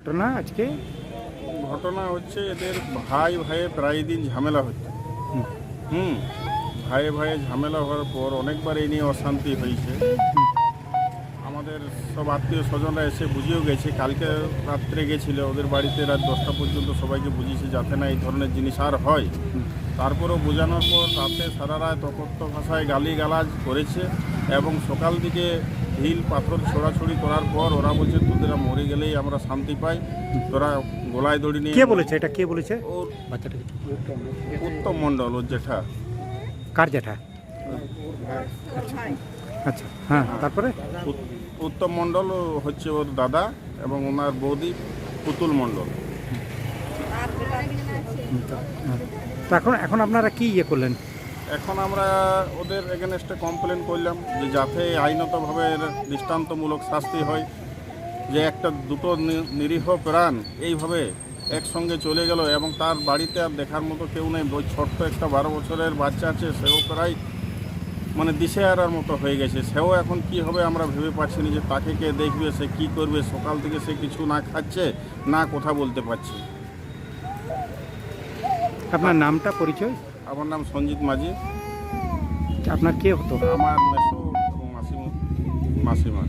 ঘটনা আজকে ঘটনা হচ্ছে এদের ভাই ভাইয়ে প্রায় দিন ঝামেলা হচ্ছে হুম। ভাইয়ে ভাইয়ে ঝামেলা হওয়ার পর অনেকবার এই নিয়ে অশান্তি হয়েছে আমাদের সব আত্মীয় স্বজনরা এসে বুঝিয়েও গেছে কালকে রাত্রে গেছিল ওদের বাড়িতে রাত দশটা পর্যন্ত সবাইকে বুঝিয়েছে যাতে না এই ধরনের জিনিস আর হয়। তারপরেও বোঝানোর পর রাতে সারা রাত অকথ্য ভাষায় গালি গালাজ করেছে এবং সকাল দিকে ঢিল পাথর ছোড়াছড়ি করার পর ওরা বলছে তোদেরা মরে গেলেই আমরা শান্তি পাই। তোরা গোলায় দড়ি নিয়ে কে বলেছে এটা? কে বলেছে? ওর বাচ্চাটাকে উত্তম মণ্ডল ওর জেঠা। কার জ্যাঠা আচ্ছা হ্যাঁ তারপরে? উত্তম মণ্ডল হচ্ছে ওর দাদা এবং ওনার বৌদি পুতুল মণ্ডল। এখন এখন আপনারা কি ইয়ে করলেন? এখন আমরা ওদের এগেনস্টে কমপ্লেন করলাম যে যাতে আইনতভাবে দৃষ্টান্তমূলক শাস্তি হয় যে একটা দুটো নিরীহ প্রাণ এইভাবে একসঙ্গে চলে গেল এবং তার বাড়িতে আর দেখার মতো কেউ নেই। ওই ছোট্ট একটা বারো বছরের বাচ্চা আছে সেও প্রায় মানে দিশেহারার মতো হয়ে গেছে। সেও এখন কি হবে আমরা ভেবে পাচ্ছি না যে তাকে কে দেখবে সে কি করবে সকাল থেকে সে কিছু না খাচ্ছে না কথা বলতে পারছে। আপনার নামটা পরিচয়? আমার নাম সঞ্জিত মাঝি। আপনার কে হতো? আমার মেসো মাসিমা মাসিমা।